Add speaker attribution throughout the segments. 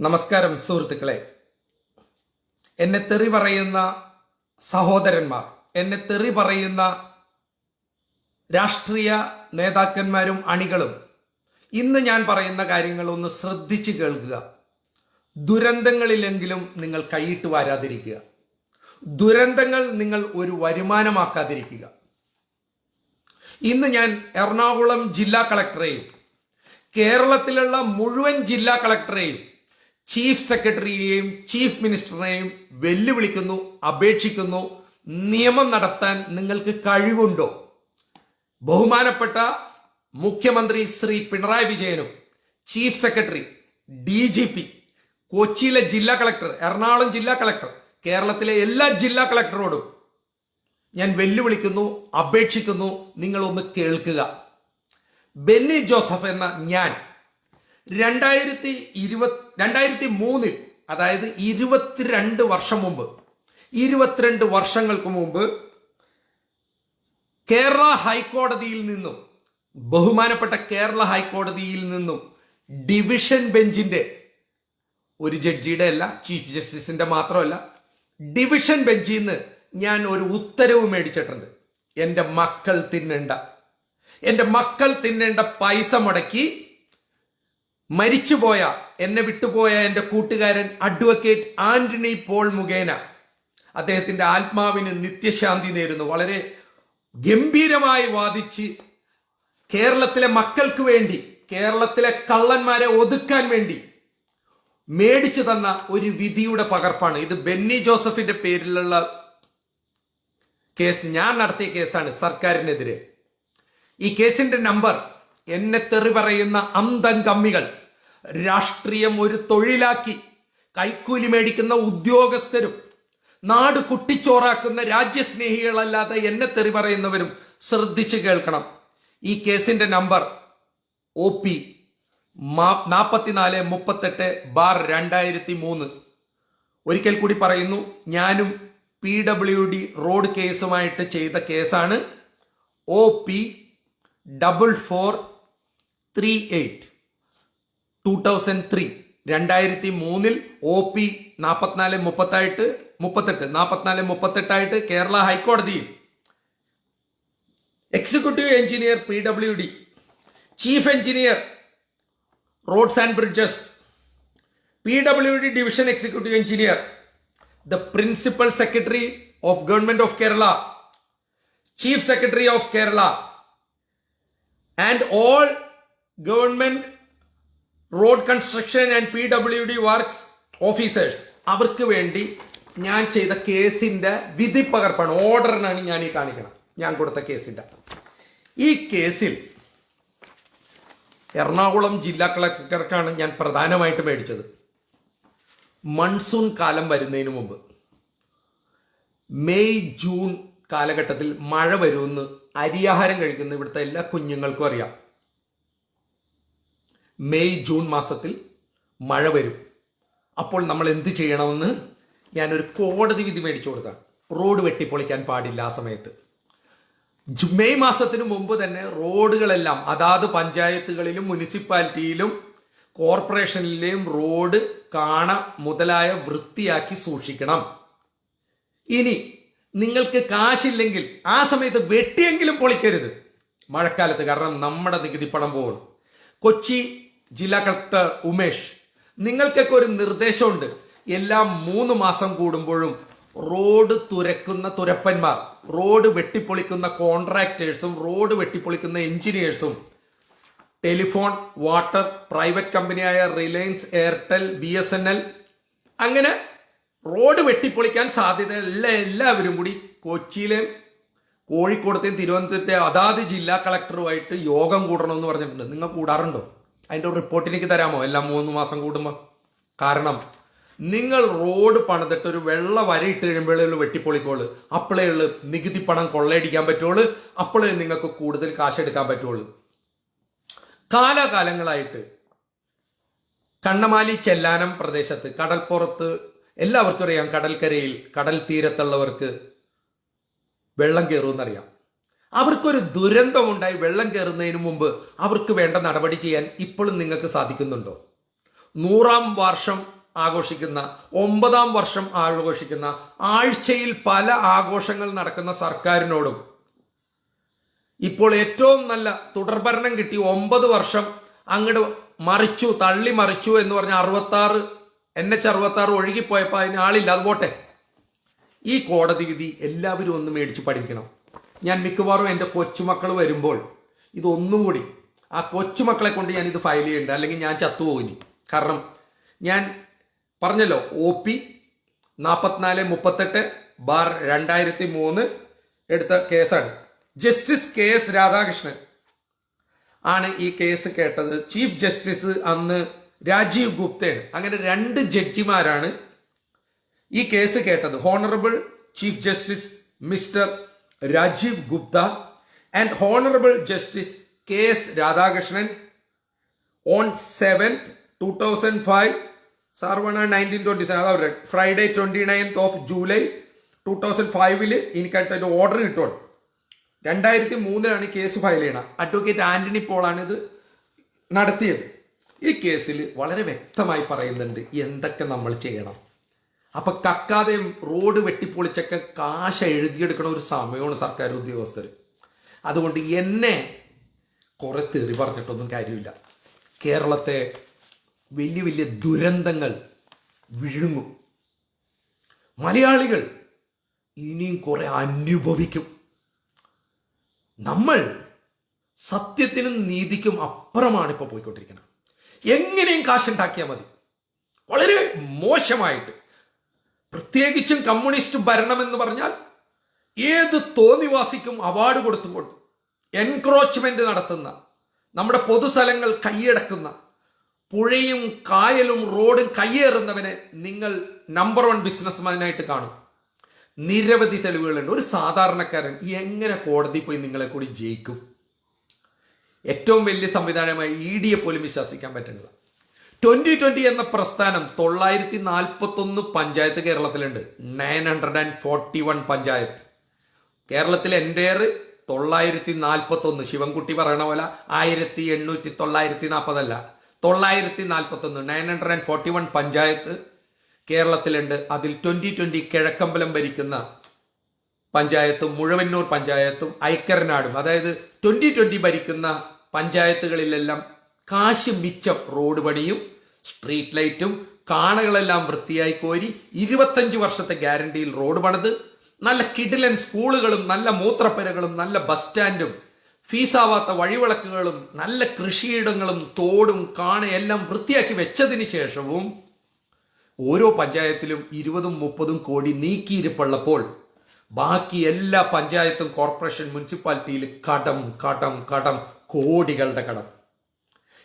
Speaker 1: നമസ്കാരം സുഹൃത്തുക്കളെ. എന്നെ തെറി പറയുന്ന സഹോദരന്മാർ എന്നെ തെറി പറയുന്ന രാഷ്ട്രീയ നേതാക്കന്മാരും അണികളും ഇന്ന് ഞാൻ പറയുന്ന കാര്യങ്ങൾ ഒന്ന് ശ്രദ്ധിച്ച് കേൾക്കുക. ദുരന്തങ്ങളിലെങ്കിലും നിങ്ങൾ കൈയിട്ട് വരാതിരിക്കുക. ദുരന്തങ്ങൾ നിങ്ങൾ ഒരു വരുമാനമാക്കാതിരിക്കുക. ഇന്ന് ഞാൻ എറണാകുളം ജില്ലാ കളക്ടറെയും കേരളത്തിലുള്ള മുഴുവൻ ജില്ലാ കളക്ടറെയും ചീഫ് സെക്രട്ടറിയെയും ചീഫ് മിനിസ്റ്ററിനെയും വെല്ലുവിളിക്കുന്നു അപേക്ഷിക്കുന്നു. നിയമം നടത്താൻ നിങ്ങൾക്ക് കഴിവുണ്ടോ? ബഹുമാനപ്പെട്ട മുഖ്യമന്ത്രി ശ്രീ പിണറായി വിജയനും chief secretary D G P കൊച്ചിയിലെ ജില്ലാ കളക്ടർ എറണാകുളം ജില്ലാ കളക്ടർ കേരളത്തിലെ എല്ലാ ജില്ലാ കളക്ടറോടും ഞാൻ വെല്ലുവിളിക്കുന്നു അപേക്ഷിക്കുന്നു. നിങ്ങളൊന്ന് കേൾക്കുക. ബെന്നി ജോസഫ് എന്ന ഞാൻ രണ്ടായിരത്തി ഇരുപത് രണ്ടായിരത്തി മൂന്നിൽ അതായത് ഇരുപത്തിരണ്ട് വർഷം മുമ്പ് ഇരുപത്തിരണ്ട് വർഷങ്ങൾക്ക് മുമ്പ് കേരള ഹൈക്കോടതിയിൽ നിന്നും ബഹുമാനപ്പെട്ട കേരള ഹൈക്കോടതിയിൽ നിന്നും ഡിവിഷൻ ബെഞ്ചിന്റെ ഒരു ജഡ്ജിയുടെ അല്ല ചീഫ് ജസ്റ്റിസിന്റെ മാത്രമല്ല ഡിവിഷൻ ബെഞ്ചിൽ നിന്ന് ഞാൻ ഒരു ഉത്തരവ് മേടിച്ചിട്ടുണ്ട്. എന്റെ മക്കൾ തിന്നേണ്ട എന്റെ മക്കൾ തിന്നേണ്ട പൈസ മുടക്കി മരിച്ചുപോയ എന്നെ വിട്ടുപോയ എന്റെ കൂട്ടുകാരൻ അഡ്വക്കേറ്റ് ആന്റണി പോൾ മുഖേന. അദ്ദേഹത്തിന്റെ ആത്മാവിന് നിത്യശാന്തി നേരുന്നു. വളരെ ഗംഭീരമായി വാദിച്ച് കേരളത്തിലെ മക്കൾക്ക് വേണ്ടി കേരളത്തിലെ കള്ളന്മാരെ ഒതുക്കാൻ വേണ്ടി മേടിച്ചു തന്ന ഒരു വിധിയുടെ പകർപ്പാണ്. ഇത് ബെന്നി ജോസഫിന്റെ പേരിലുള്ള കേസ്. ഞാൻ നടത്തിയ കേസാണ് സർക്കാരിനെതിരെ. ഈ കേസിന്റെ നമ്പർ എന്നെ തെറി പറയുന്ന അന്തം കമ്മികൾ രാഷ്ട്രീയം ഒരു തൊഴിലാക്കി കൈക്കൂലി മേടിക്കുന്ന ഉദ്യോഗസ്ഥരും നാട് കുട്ടിച്ചോറാക്കുന്ന രാജ്യസ്നേഹികളല്ലാതെ എന്നെ തെറി പറയുന്നവരും ശ്രദ്ധിച്ചു കേൾക്കണം. ഈ കേസിന്റെ നമ്പർ ഒ പി നാൽപ്പത്തിനാല് മുപ്പത്തെട്ട് ബാർ രണ്ടായിരത്തി മൂന്ന് ഒരിക്കൽ കൂടി പറയുന്നു ഞാനും പി ഡബ്ല്യു ഡി റോഡ് കേസുമായിട്ട് ചെയ്ത കേസാണ്. O P double four three eight two thousand three രണ്ടായിരത്തി മൂന്നിൽ ഒ പി നാൽപ്പത്തിനാല് മുപ്പത്തായിട്ട് മുപ്പത്തെട്ട് നാൽപ്പത്തിനാല് മുപ്പത്തെട്ടായിട്ട് കേരള ഹൈക്കോടതിയിൽ. Executive engineer P W D chief engineer roads and bridges P W D division executive engineer the principal secretary of government of Kerala chief secretary of Kerala and all government road construction and P W D works officers. അവർക്ക് വേണ്ടി ഞാൻ ചെയ്ത കേസിന്റെ വിധി പകർപ്പാണ്. ഓർഡറിനാണ് ഞാൻ ഈ കാണിക്കണം ഞാൻ കൊടുത്ത കേസിന്റെ. ഈ കേസിൽ എറണാകുളം ജില്ലാ കളക്ടർക്കാണ് ഞാൻ പ്രധാനമായിട്ട് മേടിച്ചത്. മൺസൂൺ കാലം വരുന്നതിന് മുമ്പ്. മെയ് ജൂൺ കാലഘട്ടത്തിൽ മഴ വരുമെന്ന് അരിയാഹാരം കഴിക്കുന്ന ഇവിടുത്തെ എല്ലാ കുഞ്ഞുങ്ങൾക്കും അറിയാം. മെയ് ജൂൺ മാസത്തിൽ മഴ വരും. അപ്പോൾ നമ്മൾ എന്ത് ചെയ്യണമെന്ന് ഞാനൊരു കോടതി വിധി മേടിച്ചു കൊടുത്താണ് റോഡ് വെട്ടിപ്പൊളിക്കാൻ പാടില്ല ആ സമയത്ത്. മെയ് മാസത്തിന് മുമ്പ് തന്നെ റോഡുകളെല്ലാം അതാത് പഞ്ചായത്തുകളിലും മുനിസിപ്പാലിറ്റിയിലും കോർപ്പറേഷനിലെയും റോഡ് കാണ മുതലായ വൃത്തിയാക്കി സൂക്ഷിക്കണം. ഇനി നിങ്ങൾക്ക് കാശില്ലെങ്കിൽ ആ സമയത്ത് വെട്ടിയെങ്കിലും പൊളിക്കരുത്. മഴക്കാലത്ത് കാരണം നമ്മുടെ നികുതി പണം പോകണം. കൊച്ചി ജില്ലാ കളക്ടർ ഉമേഷ് നിങ്ങൾക്കൊക്കെ ഒരു നിർദ്ദേശമുണ്ട്. എല്ലാ മൂന്ന് മാസം കൂടുമ്പോഴും റോഡ് തുരക്കുന്ന തുരപ്പന്മാർ റോഡ് വെട്ടിപ്പൊളിക്കുന്ന കോൺട്രാക്ടേഴ്സും റോഡ് വെട്ടിപ്പൊളിക്കുന്ന എഞ്ചിനീയേഴ്സും ടെലിഫോൺ വാട്ടർ പ്രൈവറ്റ് കമ്പനിയായ Reliance Airtel B S N L അങ്ങനെ റോഡ് വെട്ടിപ്പൊളിക്കാൻ സാധ്യതയുള്ള എല്ലാവരും കൂടി കൊച്ചിയിലെയും കോഴിക്കോടത്തെയും തിരുവനന്തപുരത്തെയും അതാത് ജില്ലാ കളക്ടറുമായിട്ട് യോഗം കൂടണമെന്ന് പറഞ്ഞിട്ടുണ്ട്. നിങ്ങൾ കൂടാറുണ്ടോ? അതിന്റെ റിപ്പോർട്ട് എനിക്ക് തരാമോ? എല്ലാം മൂന്ന് മാസം കൂടുമ്പോൾ കാരണം നിങ്ങൾ റോഡ് പണിതിട്ട് ഒരു വെള്ള വര ഇട്ട് കഴിയുമ്പോഴേ ഉള്ളൂ വെട്ടിപ്പൊളിക്കോൾ. അപ്പോഴേ ഉള്ളു നികുതി പണം കൊള്ളയടിക്കാൻ പറ്റുള്ളൂ. അപ്പോഴേ നിങ്ങൾക്ക് കൂടുതൽ കാശെടുക്കാൻ പറ്റുള്ളൂ. കാലാകാലങ്ങളായിട്ട് കണ്ണമാലി ചെല്ലാനം പ്രദേശത്ത് കടൽപ്പുറത്ത് എല്ലാവർക്കും അറിയാം കടൽക്കരയിൽ കടൽ തീരത്തുള്ളവർക്ക് വെള്ളം കയറുമെന്നറിയാം അവർക്കൊരു ദുരന്തമുണ്ടായി വെള്ളം കയറുന്നതിന് മുമ്പ് അവർക്ക് വേണ്ട നടപടി ചെയ്യാൻ ഇപ്പോഴും നിങ്ങൾക്ക് സാധിക്കുന്നുണ്ടോ? നൂറാം വർഷം ആഘോഷിക്കുന്ന ഒമ്പതാം വർഷം ആഘോഷിക്കുന്ന ആഴ്ചയിൽ പല ആഘോഷങ്ങൾ നടക്കുന്ന സർക്കാരിനോടും ഇപ്പോൾ ഏറ്റവും നല്ല തുടർഭരണം കിട്ടി ഒമ്പത് വർഷം അങ്ങട് മറിച്ചു തള്ളി മറിച്ചു എന്ന് പറഞ്ഞ അറുപത്തി ആറ് എൻ എച്ച് അറുപത്തി ആറ് ഒഴുകിപ്പോയപ്പോൾ അതിന് ആളില്ല. അത് പോട്ടെ. ഈ കോടതി വിധി എല്ലാവരും ഒന്ന് മേടിച്ച് പഠിക്കണം. ഞാൻ മിക്കവാറും എന്റെ കൊച്ചുമക്കൾ വരുമ്പോൾ ഇതൊന്നും കൂടി ആ കൊച്ചുമക്കളെ കൊണ്ട് ഞാൻ ഇത് ഫയൽ ചെയ്യേണ്ട അല്ലെങ്കിൽ ഞാൻ ചത്തുപോകുന്നു കാരണം ഞാൻ പറഞ്ഞല്ലോ ഒ പി നാൽപ്പത്തിനാല് മുപ്പത്തെട്ട് ബാർ രണ്ടായിരത്തി മൂന്ന് എടുത്ത കേസാണ്. ജസ്റ്റിസ് കെ എസ് രാധാകൃഷ്ണൻ ആണ് ഈ കേസ് കേട്ടത്. ചീഫ് ജസ്റ്റിസ് അന്ന് രാജീവ് ഗുപ്തയാണ്. അങ്ങനെ രണ്ട് ജഡ്ജിമാരാണ് ഈ കേസ് കേട്ടത്. Honourable chief justice mister Rajiv Gupta and honourable justice K S Radhakrishnan on seventh two thousand five sir one nineteen twenty seven അതാ Friday twenty ninth of July two thousand ഫൈവിൽ എനിക്കായിട്ട് ഒരു order കിട്ടുകയാണ് രണ്ടായിരത്തി മൂന്നിലാണ് case file ചെയ്യണം advocate Antony പോളാണ് ഇത് നടത്തിയത്. ഈ കേസിൽ വളരെ വ്യക്തമായി പറയുന്നുണ്ട് എന്തൊക്കെ നമ്മൾ ചെയ്യണം. അപ്പൊ കക്കാതെയും റോഡ് വെട്ടിപ്പൊളിച്ചൊക്കെ കാശ എഴുതിയെടുക്കണ ഒരു സമയമാണ് സർക്കാർ ഉദ്യോഗസ്ഥർ. അതുകൊണ്ട് എന്നെ കുറെ തെറി പറഞ്ഞിട്ടൊന്നും കാര്യമില്ല. കേരളത്തെ വലിയ വലിയ ദുരന്തങ്ങൾ വിഴുങ്ങും. മലയാളികൾ ഇനിയും കുറെ അനുഭവിക്കും. നമ്മൾ സത്യത്തിനും നീതിക്കും അപ്പുറമാണ് ഇപ്പോൾ പോയിക്കൊണ്ടിരിക്കുന്നത് എങ്ങനെയും കാശുണ്ടാക്കിയാൽ മതി. വളരെ മോശമായിട്ട്. പ്രത്യേകിച്ചും കമ്മ്യൂണിസ്റ്റ് ഭരണം എന്ന് പറഞ്ഞാൽ ഏത് തോന്നിവാസിക്കും അവാർഡ് കൊടുത്തുകൊണ്ട് എൻക്രോച്ച്മെന്റ് നടത്തുന്ന നമ്മുടെ പൊതുസ്ഥലങ്ങൾ കൈയടക്കുന്ന പുഴയും കായലും റോഡും കയ്യേറുന്നവനെ നിങ്ങൾ നമ്പർ വൺ ബിസിനസ്മാനായിട്ട് കാണും. നിരവധി തെളിവുകളുണ്ട്. ഒരു സാധാരണക്കാരൻ എങ്ങനെ കോടതി പോയി നിങ്ങളെ കൂടി ജയിക്കും? ഏറ്റവും വലിയ സംവിധാനമായി ഇ ഡിയെ പോലും വിശ്വസിക്കാൻ പറ്റുന്നത് ട്വന്റി ട്വന്റി എന്ന പ്രസ്ഥാനം തൊള്ളായിരത്തി നാൽപ്പത്തി ഒന്ന് പഞ്ചായത്ത് കേരളത്തിലുണ്ട്. Nine hundred and forty one panchayat. കേരളത്തിൽ എന്റെ തൊള്ളായിരത്തി നാൽപ്പത്തി ഒന്ന് ശിവൻകുട്ടി പറയണ പോലെ ആയിരത്തി എണ്ണൂറ്റി തൊള്ളായിരത്തി നാൽപ്പതല്ല തൊള്ളായിരത്തി നാൽപ്പത്തി ഒന്ന് nine hundred and forty one panchayat കേരളത്തിലുണ്ട്. അതിൽ ട്വന്റി ട്വന്റി കിഴക്കമ്പലം ഭരിക്കുന്ന പഞ്ചായത്തും മുഴവന്നൂർ പഞ്ചായത്തും ഐക്കരനാടും അതായത് ട്വന്റി ട്വന്റി ഭരിക്കുന്ന പഞ്ചായത്തുകളിലെല്ലാം കാശ് മിച്ചം റോഡ് പണിയും സ്ട്രീറ്റ് ലൈറ്റും കാണകളെല്ലാം വൃത്തിയായി കോരി ഇരുപത്തഞ്ച് വർഷത്തെ ഗ്യാരണ്ടിയിൽ റോഡ് പണിത്. നല്ല കിടിലൻ സ്കൂളുകളും നല്ല മൂത്രപ്പുരകളും നല്ല ബസ് സ്റ്റാൻഡും ഫീസാവാത്ത വഴിവിളക്കുകളും നല്ല കൃഷിയിടങ്ങളും തോടും കാണയെല്ലാം വൃത്തിയാക്കി വെച്ചതിന് ശേഷവും ഓരോ പഞ്ചായത്തിലും ഇരുപതും മുപ്പതും കോടി നീക്കിയിരിപ്പുള്ളപ്പോൾ ബാക്കി എല്ലാ പഞ്ചായത്തും കോർപ്പറേഷൻ മുനിസിപ്പാലിറ്റിയിൽ കടം കടം കടം കോടികളുടെ കടം.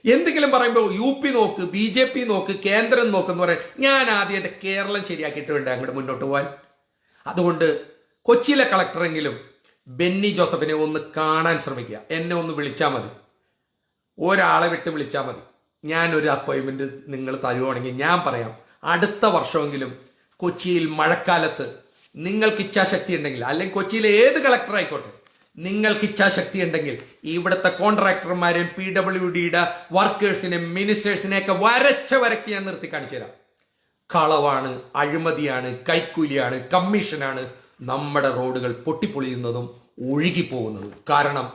Speaker 1: എന്തെങ്കിലും പറയുമ്പോൾ യു പി നോക്ക് ബി ജെ പി നോക്ക് കേന്ദ്രം നോക്കെന്ന് പറയാൻ ഞാൻ ആദ്യം എന്റെ കേരളം ശരിയാക്കിയിട്ട് വേണ്ട അങ്ങോട്ട് മുന്നോട്ട് പോകാൻ അതുകൊണ്ട് കൊച്ചിയിലെ കളക്ടറെങ്കിലും ബെന്നി ജോസഫിനെ ഒന്ന് കാണാൻ ശ്രമിക്കുക. എന്നെ ഒന്ന് വിളിച്ചാൽ മതി. ഒരാളെ വിട്ട് വിളിച്ചാൽ മതി. ഞാനൊരു അപ്പോയിൻമെന്റ് നിങ്ങൾ തരുവാണെങ്കിൽ ഞാൻ പറയാം. അടുത്ത വർഷമെങ്കിലും കൊച്ചിയിൽ മഴക്കാലത്ത് നിങ്ങൾക്ക് ഇച്ഛാശക്തി ഉണ്ടെങ്കിൽ അല്ലെങ്കിൽ കൊച്ചിയിലെ ഏത് കളക്ടർ ആയിക്കോട്ടെ നിങ്ങൾക്ക് ഇച്ഛാശക്തി ഉണ്ടെങ്കിൽ ഇവിടുത്തെ കോൺട്രാക്ടർമാരെയും പി ഡബ്ല്യു ഡിയുടെ വർക്കേഴ്സിനെയും മിനിസ്റ്റേഴ്സിനെ ഒക്കെ വരച്ച വരക്ക് ഞാൻ നിർത്തി കാണിച്ചു തരാം. കളവാണ് അഴിമതിയാണ് കൈക്കൂലിയാണ് കമ്മീഷനാണ് നമ്മുടെ റോഡുകൾ പൊട്ടിപ്പൊളിയുന്നതും ഒഴുകിപ്പോകുന്നതും. കാരണം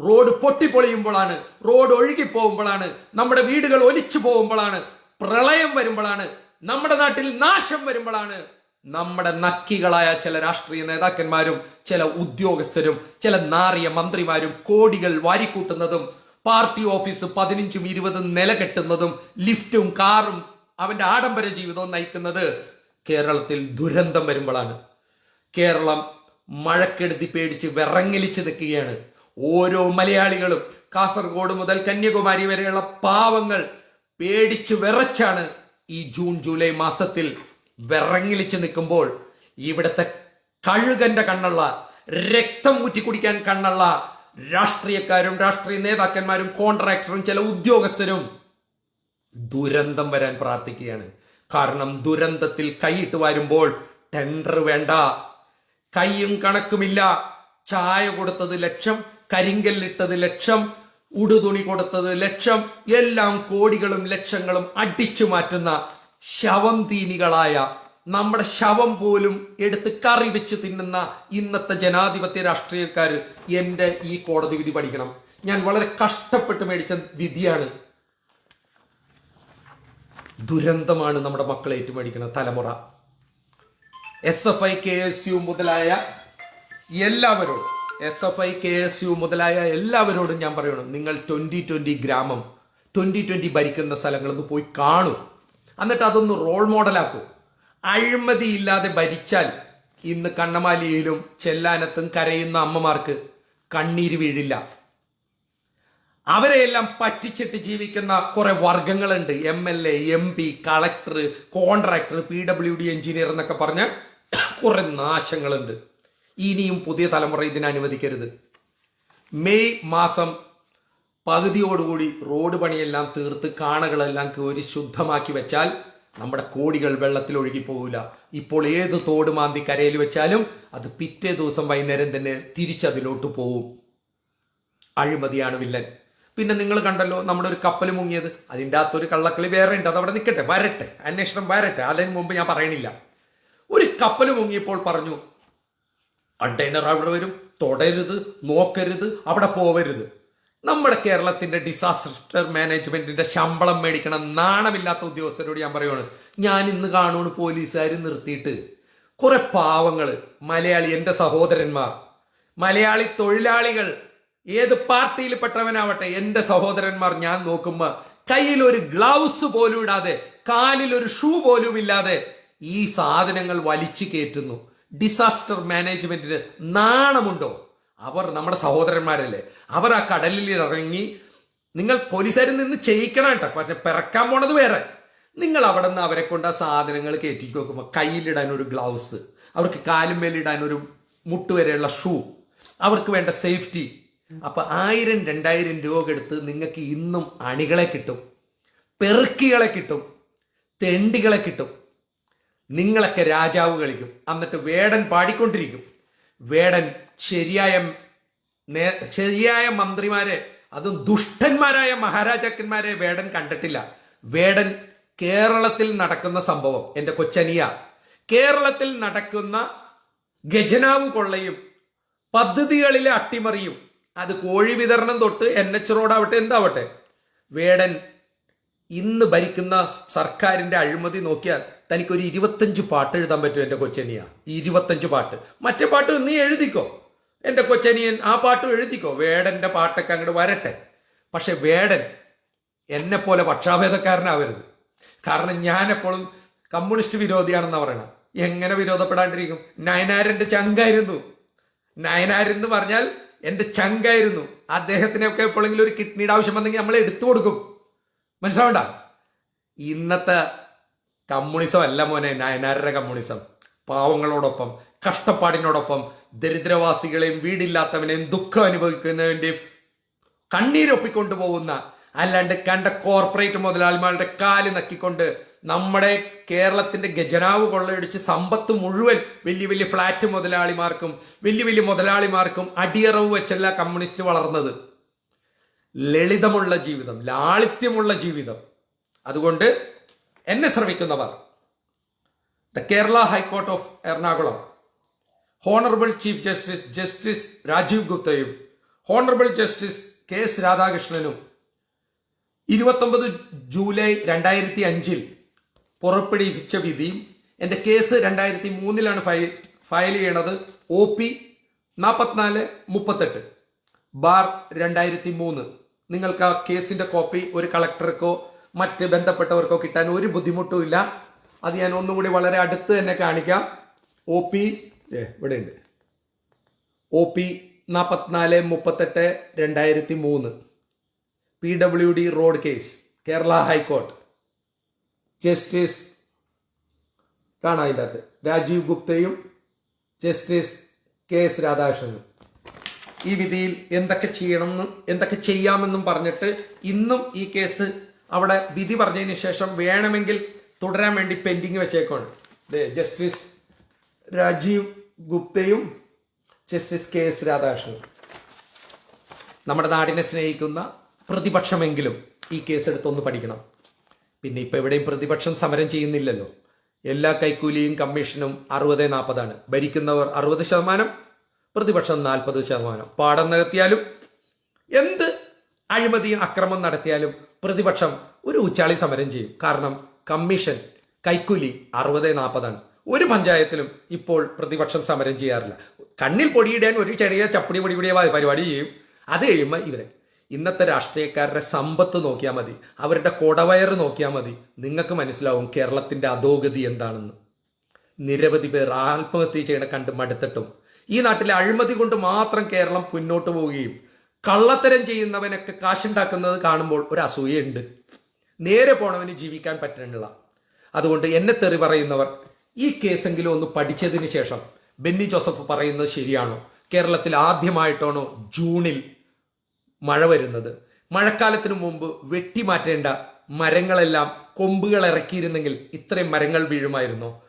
Speaker 1: റോഡ് പൊട്ടിപ്പൊളിയുമ്പോഴാണ് റോഡ് ഒഴുകിപ്പോകുമ്പോഴാണ് നമ്മുടെ വീടുകൾ ഒലിച്ചു പോകുമ്പോഴാണ് പ്രളയം വരുമ്പോഴാണ് നമ്മുടെ നാട്ടിൽ നാശം വരുമ്പോഴാണ് നമ്മുടെ നക്കികളായ ചില രാഷ്ട്രീയ നേതാക്കന്മാരും ചില ഉദ്യോഗസ്ഥരും ചില നാറിയ മന്ത്രിമാരും കോടികൾ വാരിക്കൂട്ടുന്നതും പാർട്ടി ഓഫീസ് പതിനഞ്ചും ഇരുപതും നില കെട്ടുന്നതും ലിഫ്റ്റും കാറും അവന്റെ ആഡംബര ജീവിതവും നയിക്കുന്നത് കേരളത്തിൽ ദുരന്തം വരുമ്പോഴാണ്. കേരളം മഴക്കെടുതി പേടിച്ച് വിറങ്ങലിച്ച് നിൽക്കുകയാണ്. ഓരോ മലയാളികളും കാസർഗോഡ് മുതൽ കന്യാകുമാരി വരെയുള്ള പാവങ്ങൾ പേടിച്ച് വിറച്ചാണ് ഈ ജൂൺ ജൂലൈ മാസത്തിൽ വിറങ്ങലിച്ച് നിൽക്കുമ്പോൾ ഇവിടുത്തെ കഴുകന്റെ കണ്ണുള്ള രക്തം ഊറ്റി കുടിക്കാൻ കണ്ണുള്ള രാഷ്ട്രീയക്കാരും രാഷ്ട്രീയ നേതാക്കന്മാരും കോൺട്രാക്ടറും ചില ഉദ്യോഗസ്ഥരും ദുരന്തം വരാൻ പ്രാർത്ഥിക്കുകയാണ്. കാരണം ദുരന്തത്തിൽ കൈയിട്ട് വരുമ്പോൾ ടെൻഡർ വേണ്ട. കൈയും കണക്കുമില്ല. ചായ കൊടുത്തത് ലക്ഷം കരിങ്കല്ലിട്ടത് ലക്ഷം ഉടുതുണി കൊടുത്തത് ലക്ഷം എല്ലാം കോടികളും ലക്ഷങ്ങളും അടിച്ചു മാറ്റുന്ന ശവം തീനികളായ നമ്മുടെ ശവം പോലും എടുത്ത് കറി വെച്ച് തിന്നുന്ന ഇന്നത്തെ ജനാധിപത്യ രാഷ്ട്രീയക്കാർ എന്റെ ഈ കോടതി വിധി പഠിക്കണം. ഞാൻ വളരെ കഷ്ടപ്പെട്ട് മേടിച്ച വിധിയാണ്. ദുരന്തമാണ് നമ്മുടെ മക്കളെ ഏറ്റുമേടിക്കുന്ന തലമുറ. S F I K S U മുതലായ എല്ലാവരോടും S F I K S U മുതലായ എല്ലാവരോടും ഞാൻ പറയണം നിങ്ങൾ ട്വന്റി ട്വന്റി ഗ്രാമം ട്വന്റി ട്വന്റി ഭരിക്കുന്ന സ്ഥലങ്ങളൊന്ന് പോയി കാണൂ. എന്നിട്ട് അതൊന്ന് റോൾ മോഡലാക്കൂ അഴിമതിയില്ലാതെ ഭരിച്ചാൽ ഇന്ന് കണ്ണമാലിയിലും ചെല്ലാനത്തും കരയുന്ന അമ്മമാർക്ക് കണ്ണീര് വീഴില്ല. അവരെയെല്ലാം പറ്റിച്ചിട്ട് ജീവിക്കുന്ന കുറെ വർഗങ്ങളുണ്ട് M L A M P collector contractor P W D engineer എന്നൊക്കെ പറഞ്ഞ കുറെ നാശങ്ങളുണ്ട്. ഇനിയും പുതിയ തലമുറ ഇതിനെ അനുവദിക്കരുത്. മെയ് മാസം പകുതിയോടുകൂടി റോഡ് പണിയെല്ലാം തീർത്ത് കാണകളെല്ലാം കോരി ശുദ്ധമാക്കി വെച്ചാൽ നമ്മുടെ കോടികൾ വെള്ളത്തിൽ ഒഴുകി പോകില്ല ഇപ്പോൾ ഏത് തോട് മാന്തി കരയിൽ വെച്ചാലും അത് പിറ്റേ ദിവസം വൈകുന്നേരം തന്നെ തിരിച്ചതിലോട്ട് പോവും. അഴിമതിയാണ് വില്ലൻ. പിന്നെ നിങ്ങൾ കണ്ടല്ലോ നമ്മുടെ ഒരു കപ്പൽ മുങ്ങിയത്. അതിന്റെ അകത്തൊരു കള്ളക്കളി വേറെ ഉണ്ട്. അത് അവിടെ നിൽക്കട്ടെ വരട്ടെ അന്വേഷണം വരട്ടെ. അതിന് മുമ്പ് ഞാൻ പറയണില്ല. ഒരു കപ്പൽ മുങ്ങിയപ്പോൾ പറഞ്ഞു കണ്ടെയ്നർ അവിടെ വരും തൊടരുത് നോക്കരുത് അവിടെ പോവരുത്. നമ്മുടെ കേരളത്തിന്റെ ഡിസാസ്റ്റർ മാനേജ്മെന്റിന്റെ ശമ്പളം മേടിക്കണം. നാണമില്ലാത്ത ഉദ്യോഗസ്ഥരോട് ഞാൻ പറയുവാണ് ഞാൻ ഇന്ന് കാണുവാണ് പോലീസുകാർ നിർത്തിയിട്ട്. കുറെ പാവങ്ങൾ മലയാളി എന്റെ സഹോദരന്മാർ. മലയാളി തൊഴിലാളികൾ ഏത് പാർട്ടിയിൽപ്പെട്ടവനാവട്ടെ എന്റെ സഹോദരന്മാർ ഞാൻ നോക്കുമ്പോൾ കയ്യിൽ ഒരു ഗ്ലൗസ് പോലും ഇടാതെ കാലിൽ ഒരു ഷൂ പോലും ഇല്ലാതെ ഈ സാധനങ്ങൾ വലിച്ചു കയറ്റുന്നു. ഡിസാസ്റ്റർ മാനേജ്മെന്റിന് നാണമുണ്ടോ? അവർ നമ്മുടെ സഹോദരന്മാരല്ലേ? അവർ ആ കടലിൽ ഇറങ്ങി നിങ്ങൾ പോലീസുകാരിൽ നിന്ന് ചെയ്യിക്കണം കേട്ടോ. പക്ഷെ പിറക്കാൻ പോണത് വേറെ. നിങ്ങൾ അവിടെ നിന്ന് അവരെ കൊണ്ട് ആ സാധനങ്ങൾ കയറ്റി നോക്കുമ്പോൾ കയ്യിലിടാൻ ഒരു ഗ്ലൗസ് അവർക്ക് കാലുമേലിടാൻ ഒരു മുട്ടുവരെയുള്ള ഷൂ അവർക്ക് വേണ്ട സേഫ്റ്റി. അപ്പൊ ആയിരം രണ്ടായിരം രൂപ എടുത്ത് നിങ്ങൾക്ക് ഇന്നും അണികളെ കിട്ടും പെറുക്കികളെ കിട്ടും തെണ്ടികളെ കിട്ടും. നിങ്ങളൊക്കെ രാജാവ് കളിക്കും. എന്നിട്ട് വേടൻ പാടിക്കൊണ്ടിരിക്കും. വേടൻ ശരിയായ ശരിയായ മന്ത്രിമാരെ അതും ദുഷ്ടന്മാരായ മഹാരാജാക്കന്മാരെ വേടൻ കണ്ടിട്ടില്ല. വേടൻ കേരളത്തിൽ നടക്കുന്ന സംഭവം എന്റെ കൊച്ചനിയ. കേരളത്തിൽ നടക്കുന്ന ഗജനാവ് കൊള്ളയും പദ്ധതികളിലെ അട്ടിമറിയും അത് കോഴി വിതരണം തൊട്ട് എൻ എച്ച് റോഡാവട്ടെ എന്താവട്ടെ. വേടൻ ഇന്ന് ഭരിക്കുന്ന സർക്കാരിന്റെ അഴിമതി നോക്കിയാൽ തനിക്കൊരു ഇരുപത്തഞ്ച് പാട്ട് എഴുതാൻ പറ്റും എന്റെ കൊച്ചനിയ. ഇരുപത്തഞ്ച് പാട്ട്. മറ്റേ പാട്ട് നീ എഴുതിക്കോ. എന്റെ കൊച്ചനിയൻ ആ പാട്ടും എഴുതിക്കോ. വേടന്റെ പാട്ടൊക്കെ അങ്ങോട്ട് വരട്ടെ. പക്ഷെ വേടൻ എന്നെപ്പോലെ പോലെ പക്ഷാഭേദക്കാരനാവരുത്. കാരണം ഞാൻ എപ്പോഴും കമ്മ്യൂണിസ്റ്റ് വിരോധിയാണെന്ന് പറയണം. എങ്ങനെ വിരോധപ്പെടാണ്ടിരിക്കും? നയനാരന്റെ ചങ്കായിരുന്നു. നയനാരൻ എന്ന് പറഞ്ഞാൽ എന്റെ ചങ്കായിരുന്നു. അദ്ദേഹത്തിനൊക്കെ എപ്പോഴെങ്കിലും ഒരു കിഡ്നിയുടെ ആവശ്യം വന്നെങ്കിൽ നമ്മൾ എടുത്തു കൊടുക്കും. മനസ്സിലാവണ്ട? ഇന്നത്തെ കമ്മ്യൂണിസം അല്ല മോനെ നയനാരുടെ കമ്മ്യൂണിസം. പാവങ്ങളോടൊപ്പം കഷ്ടപ്പാടിനോടൊപ്പം ദരിദ്രവാസികളെയും വീടില്ലാത്തവനെയും ദുഃഖം അനുഭവിക്കുന്നവന്റെയും കണ്ണീരൊപ്പിക്കൊണ്ടു പോകുന്ന അല്ലാണ്ട് കണ്ട കോർപ്പറേറ്റ് മുതലാളിമാരുടെ കാൽ നക്കിക്കൊണ്ട് നമ്മുടെ കേരളത്തിന്റെ ഖജനാവ് കൊള്ളയടിച്ച് സമ്പത്ത് മുഴുവൻ വലിയ വലിയ ഫ്ലാറ്റ് മുതലാളിമാർക്കും വലിയ വലിയ മുതലാളിമാർക്കും അടിയറവ് വെച്ചല്ല കമ്മ്യൂണിസ്റ്റ് വളർന്നത്. ലളിതമുള്ള ജീവിതം ലാളിത്യമുള്ള ജീവിതം. അതുകൊണ്ട് എന്നെ ശ്രമിക്കുന്നവർ. The Kerala high court of Ernakulam. Honourable chief justice justice Rajiv ഗുപ്തയും honourable justice K S രാധാകൃഷ്ണനും ഇരുപത്തൊമ്പത് ജൂലൈ രണ്ടായിരത്തി അഞ്ചിൽ പുറപ്പെടുവിച്ച വിധിയും എന്റെ കേസ് രണ്ടായിരത്തി മൂന്നിലാണ് ഫയൽ ഫയൽ ചെയ്യണത് ഒ പി നാൽപ്പത്തിനാല് മുപ്പത്തെട്ട് ബാർ രണ്ടായിരത്തി മൂന്ന് നിങ്ങൾക്ക് ആ കേസിന്റെ കോപ്പി ഒരു കളക്ടർക്കോ മറ്റ് ബന്ധപ്പെട്ടവർക്കോ കിട്ടാൻ ഒരു ബുദ്ധിമുട്ടും ഇല്ല. അത് ഞാൻ ഒന്നുകൂടി വളരെ അടുത്ത് തന്നെ കാണിക്കാം. ഒ പി ഇവിടെ ഉണ്ട് ഒ പി നാൽപ്പത്തിനാല് മുപ്പത്തെട്ട് രണ്ടായിരത്തി മൂന്ന് P W D road case Kerala high court justice കാണാം ഇതിനകത്ത്. രാജീവ് ഗുപ്തയും ജസ്റ്റിസ് കെ എസ് രാധാകൃഷ്ണനും. ഈ വിധിയിൽ എന്തൊക്കെ ചെയ്യണമെന്നും എന്തൊക്കെ ചെയ്യാമെന്നും പറഞ്ഞിട്ട് ഇന്നും ഈ കേസ് അവിടെ വിധി പറഞ്ഞതിന് ശേഷം വേണമെങ്കിൽ തുടരാൻ വേണ്ടി പെൻഡിങ് വെച്ചേക്കാണ് ജസ്റ്റിസ് രാജീവ് ഗുപ്തയും ജസ്റ്റിസ് കെ എസ് രാധാകൃഷ്ണനും. നമ്മുടെ നാടിനെ സ്നേഹിക്കുന്ന പ്രതിപക്ഷമെങ്കിലും ഈ കേസ് എടുത്തൊന്ന് പഠിക്കണം. പിന്നെ ഇപ്പൊ എവിടെയും പ്രതിപക്ഷം സമരം ചെയ്യുന്നില്ലല്ലോ. എല്ലാ കൈക്കൂലിയും കമ്മീഷനും അറുപത് നാൽപ്പതാണ് ഭരിക്കുന്നവർ അറുപത് ശതമാനം പ്രതിപക്ഷം നാൽപ്പത് ശതമാനം. പാടം നികത്തിയാലും എന്ത് അഴിമതിയും അക്രമം നടത്തിയാലും പ്രതിപക്ഷം ഒരു ഉച്ചാളി സമരം ചെയ്യും. കാരണം കമ്മീഷൻ കൈക്കൂലി അറുപത് നാൽപ്പതാണ് ഒരു പഞ്ചായത്തിലും ഇപ്പോൾ പ്രതിപക്ഷം സമരം ചെയ്യാറില്ല. കണ്ണിൽ പൊടിയിടാൻ ഒരു ചെറിയ ചപ്പടി പൊടി പൊടിയ പരിപാടി ചെയ്യും. അത് കഴിയുമ്പോൾ ഇവരെ ഇന്നത്തെ രാഷ്ട്രീയക്കാരുടെ സമ്പത്ത് നോക്കിയാൽ മതി. അവരുടെ കൊടവയറ് നോക്കിയാൽ മതി. നിങ്ങൾക്ക് മനസ്സിലാവും കേരളത്തിന്റെ അധോഗതി എന്താണെന്ന്. നിരവധി പേർ ആത്മഹത്യ ചെയ്യണ കണ്ട് മടുത്തിട്ടും. ഈ നാട്ടിലെ അഴിമതി കൊണ്ട് മാത്രം കേരളം മുന്നോട്ട് പോവുകയും കള്ളത്തരം ചെയ്യുന്നവനൊക്കെ കാശുണ്ടാക്കുന്നത് കാണുമ്പോൾ ഒരു അസൂയുണ്ട് നേരെ പോണവന് ജീവിക്കാൻ പറ്റണില്ല. അതുകൊണ്ട് എന്നെ തെറി പറയുന്നവർ ഈ കേസെങ്കിലും ഒന്ന് പഠിച്ചതിന് ശേഷം ബെന്നി ജോസഫ് പറയുന്നത് ശരിയാണോ? കേരളത്തിൽ ആദ്യമായിട്ടാണോ ജൂണിൽ മഴ വരുന്നത്? മഴക്കാലത്തിനു മുമ്പ് വെട്ടിമാറ്റേണ്ട മരങ്ങളെല്ലാം കൊമ്പുകൾ ഇറക്കിയിരുന്നെങ്കിൽ ഇത്രയും മരങ്ങൾ വീഴുമായിരുന്നു?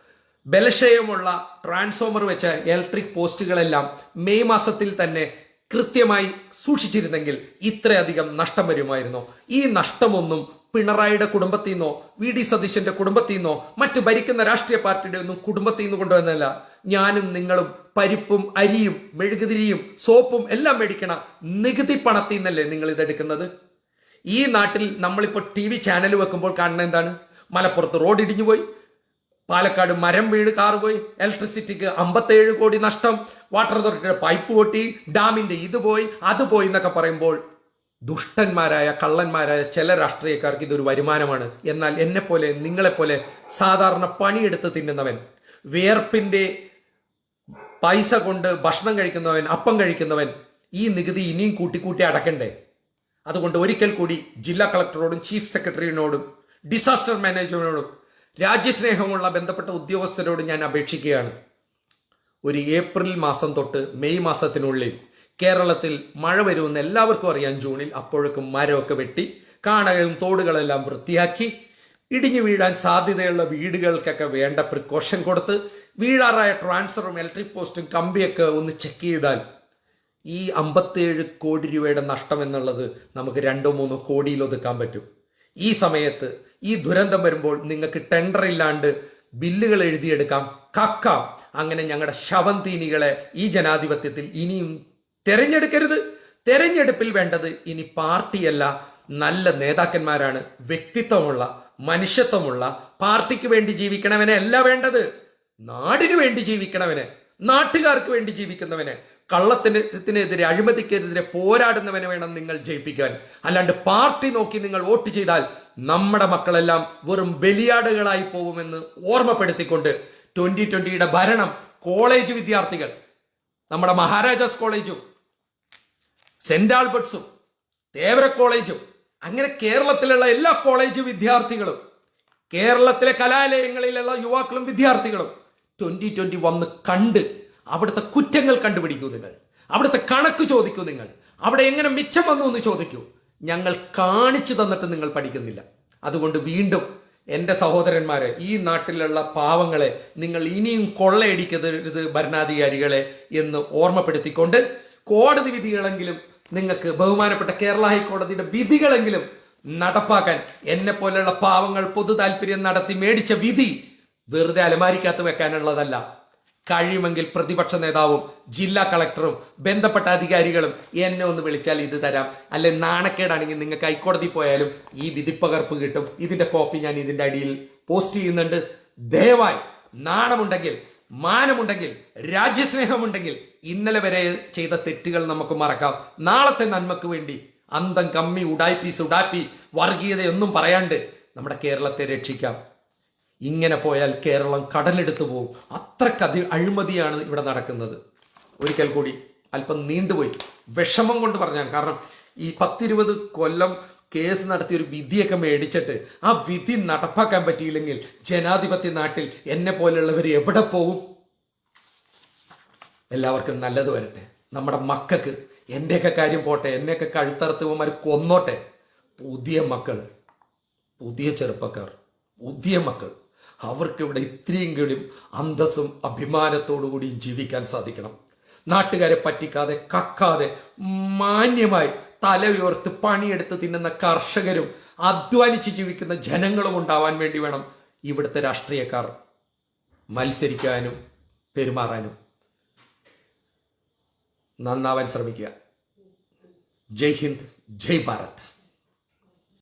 Speaker 1: ബലക്ഷയമുള്ള ട്രാൻസ്ഫോമർ വെച്ച ഇലക്ട്രിക് പോസ്റ്റുകളെല്ലാം മെയ് മാസത്തിൽ തന്നെ കൃത്യമായി സൂക്ഷിച്ചിരുന്നെങ്കിൽ ഇത്രയധികം നഷ്ടം വരുമായിരുന്നു. ഈ നഷ്ടമൊന്നും പിണറായിയുടെ കുടുംബത്തിൽ നിന്നോ വി ഡി സതീശന്റെ കുടുംബത്തിൽ നിന്നോ മറ്റു ഭരിക്കുന്ന രാഷ്ട്രീയ പാർട്ടിയുടെ ഒന്നും കുടുംബത്തിൽ നിന്ന് കൊണ്ടുവന്നല്ല ഞാനും നിങ്ങളും പരിപ്പും അരിയും മെഴുകുതിരിയും സോപ്പും എല്ലാം മേടിക്കണ നികുതി പണത്തിൽ നിന്നല്ലേ നിങ്ങൾ ഇതെടുക്കുന്നത്? ഈ നാട്ടിൽ നമ്മളിപ്പോൾ ടി വി ചാനൽ വെക്കുമ്പോൾ കാണുന്ന എന്താണ്? മലപ്പുറത്ത് റോഡ് ഇടിഞ്ഞു പോയി പാലക്കാട് മരം വീണ് കാറ് പോയി. ഇലക്ട്രിസിറ്റിക്ക് അമ്പത്തേഴ് കോടി നഷ്ടം. വാട്ടർ അതോറിറ്റിയുടെ പൈപ്പ് പൊട്ടി. ഡാമിന്റെ ഇത് പോയി അത് പോയി എന്നൊക്കെ പറയുമ്പോൾ ദുഷ്ടന്മാരായ കള്ളന്മാരായ ചില രാഷ്ട്രീയക്കാർക്ക് ഇതൊരു വരുമാനമാണ്. എന്നാൽ എന്നെപ്പോലെ നിങ്ങളെപ്പോലെ സാധാരണ പണിയെടുത്ത് തിന്നുന്നവൻ വിയർപ്പിന്റെ പൈസ കൊണ്ട് ഭക്ഷണം കഴിക്കുന്നവൻ അപ്പം കഴിക്കുന്നവൻ ഈ നികുതി ഇനിയും കൂട്ടിക്കൂട്ടി അടക്കണ്ടേ? അതുകൊണ്ട് ഒരിക്കൽ കൂടി ജില്ലാ കളക്ടറോടും ചീഫ് സെക്രട്ടറിയോടും ഡിസാസ്റ്റർ മാനേജറിനോടും രാജ്യസ്നേഹമുള്ള ബന്ധപ്പെട്ട ഉദ്യോഗസ്ഥരോട് ഞാൻ അപേക്ഷിക്കുകയാണ്. ഒരു ഏപ്രിൽ മാസം തൊട്ട് മെയ് മാസത്തിനുള്ളിൽ കേരളത്തിൽ മഴ വരുമെന്ന് എല്ലാവർക്കും അറിയാം. ജൂണിൽ അപ്പോഴേക്കും മരമൊക്കെ വെട്ടി കാണകളും തോടുകളെല്ലാം വൃത്തിയാക്കി ഇടിഞ്ഞു വീഴാൻ സാധ്യതയുള്ള വീടുകൾക്കൊക്കെ വേണ്ട പ്രിക്കോഷൻ കൊടുത്ത് വീഴാറായ ട്രാൻസ്ഫറും ഇലക്ട്രിക് പോസ്റ്റും കമ്പിയൊക്കെ ഒന്ന് ചെക്ക് ചെയ്താൽ ഈ അമ്പത്തേഴ് കോടി രൂപയുടെ നഷ്ടം എന്നുള്ളത് നമുക്ക് രണ്ടോ മൂന്നോ കോടിയിൽ ഒതുക്കാൻ പറ്റും. ഈ സമയത്ത് ഈ ദുരന്തം വരുമ്പോൾ നിങ്ങൾക്ക് ടെൻഡർ ഇല്ലാണ്ട് ബില്ലുകൾ എഴുതിയെടുക്കാം കക്കാം. അങ്ങനെ ഞങ്ങളുടെ ശവന്തീനികളെ ഈ ജനാധിപത്യത്തിൽ ഇനിയും തെരഞ്ഞെടുക്കരുത്. തെരഞ്ഞെടുപ്പിൽ വേണ്ടത് ഇനി പാർട്ടിയല്ല നല്ല നേതാക്കന്മാരാണ് വ്യക്തിത്വമുള്ള മനുഷ്യത്വമുള്ള പാർട്ടിക്ക് വേണ്ടി ജീവിക്കണവനെ അല്ല വേണ്ടത്. നാടിനു വേണ്ടി ജീവിക്കണവനെ നാട്ടുകാർക്ക് വേണ്ടി ജീവിക്കുന്നവനെ കള്ളത്തിനെതിരെ അഴിമതിക്കെതിരെ പോരാടുന്നവനെ വേണം നിങ്ങൾ ജയിപ്പിക്കാൻ. അല്ലാണ്ട് പാർട്ടി നോക്കി നിങ്ങൾ വോട്ട് ചെയ്താൽ നമ്മുടെ മക്കളെല്ലാം വെറും ബലിയാടുകളായി പോകുമെന്ന് ഓർമ്മപ്പെടുത്തിക്കൊണ്ട് ട്വന്റി ട്വന്റിയുടെ ഭരണം കോളേജ് വിദ്യാർത്ഥികൾ നമ്മുടെ മഹാരാജാസ് കോളേജും സെന്റ് ആൽബർട്ട്സും തേവര കോളേജും അങ്ങനെ കേരളത്തിലുള്ള എല്ലാ കോളേജ് വിദ്യാർത്ഥികളും കേരളത്തിലെ കലാലയങ്ങളിലുള്ള യുവാക്കളും വിദ്യാർത്ഥികളും ട്വന്റി ട്വന്റി വന്ന് കണ്ട് അവിടുത്തെ കുറ്റങ്ങൾ കണ്ടുപിടിക്കൂ നിങ്ങൾ. അവിടുത്തെ കണക്ക് ചോദിക്കൂ നിങ്ങൾ. അവിടെ എങ്ങനെ മിച്ചം വന്നു എന്ന് ചോദിക്കൂ. ഞങ്ങൾ കാണിച്ചു തന്നിട്ട് നിങ്ങൾ പഠിക്കുന്നില്ല. അതുകൊണ്ട് വീണ്ടും എന്റെ സഹോദരന്മാരെ ഈ നാട്ടിലുള്ള പാവങ്ങളെ നിങ്ങൾ ഇനിയും കൊള്ളയടിക്കരുത് ഭരണാധികാരികളെ എന്ന് ഓർമ്മപ്പെടുത്തിക്കൊണ്ട് കോടതി വിധികളെങ്കിലും നിങ്ങൾക്ക് ബഹുമാനപ്പെട്ട കേരള ഹൈക്കോടതിയുടെ വിധികളെങ്കിലും നടപ്പാക്കാൻ എന്നെ പോലെയുള്ള പാവങ്ങൾ പൊതു താല്പര്യം നടത്തി മേടിച്ച വിധി വെറുതെ അലമാരിക്കകത്ത് വെക്കാനുള്ളതല്ല. കഴിയുമെങ്കിൽ പ്രതിപക്ഷ നേതാവും ജില്ലാ കളക്ടറും ബന്ധപ്പെട്ട അധികാരികളും എന്നെ ഒന്ന് വിളിച്ചാൽ ഇത് തരാം. അല്ലെ നാണക്കേടാണെങ്കിൽ നിങ്ങൾക്ക് ഹൈക്കോടതി പോയാലും ഈ വിധിപ്പകർപ്പ് കിട്ടും. ഇതിന്റെ കോപ്പി ഞാൻ ഇതിന്റെ അടിയിൽ പോസ്റ്റ് ചെയ്യുന്നുണ്ട്. ദയവായി നാണമുണ്ടെങ്കിൽ മാനമുണ്ടെങ്കിൽ രാജ്യസ്നേഹമുണ്ടെങ്കിൽ ഇന്നലെ വരെ ചെയ്ത തെറ്റുകൾ നമുക്ക് മറക്കാം. നാളത്തെ നന്മക്ക് വേണ്ടി അന്തം കമ്മി ഉടായ്പി സുടാപ്പി വർഗീയതയൊന്നും പറയാണ്ട് നമ്മുടെ കേരളത്തെ രക്ഷിക്കാം. ഇങ്ങനെ പോയാൽ കേരളം കടലെടുത്തു പോകും. അത്രക്കധി അഴിമതിയാണ് ഇവിടെ നടക്കുന്നത്. ഒരിക്കൽ കൂടി അല്പം നീണ്ടുപോയി. വിഷമം കൊണ്ട് പറഞ്ഞാൽ കാരണം ഈ പത്തിരുപത് കൊല്ലം കേസ് നടത്തിയ ഒരു വിധിയൊക്കെ മേടിച്ചിട്ട് ആ വിധി നടപ്പാക്കാൻ പറ്റിയില്ലെങ്കിൽ ജനാധിപത്യ നാട്ടിൽ എന്നെ പോലെയുള്ളവർ എവിടെ പോകും എല്ലാവർക്കും നല്ലത് വരട്ടെ. നമ്മുടെ മക്കൾക്ക് എന്റെയൊക്കെ കാര്യം പോട്ടെ. എന്നെയൊക്കെ കഴുത്തറുത്തുവന്മാർ കൊന്നോട്ടെ. പുതിയ മക്കൾ. പുതിയ ചെറുപ്പക്കാർ. പുതിയ മക്കൾ. അവർക്ക് ഇവിടെ ഇത്രയെങ്കിലും അന്തസ്സും അഭിമാനത്തോടു കൂടിയും ജീവിക്കാൻ സാധിക്കണം. നാട്ടുകാരെ പറ്റിക്കാതെ കക്കാതെ മാന്യമായി തല ഉയർത്ത് പണിയെടുത്ത് തിന്നുന്ന കർഷകരും അധ്വാനിച്ച് ജീവിക്കുന്ന ജനങ്ങളും ഉണ്ടാവാൻ വേണ്ടി വേണം ഇവിടുത്തെ രാഷ്ട്രീയക്കാർ മത്സരിക്കാനും പെരുമാറാനും. നന്നാവാൻ ശ്രമിക്കുക. ജയ് ഹിന്ദ് ജയ് ഭാരത്.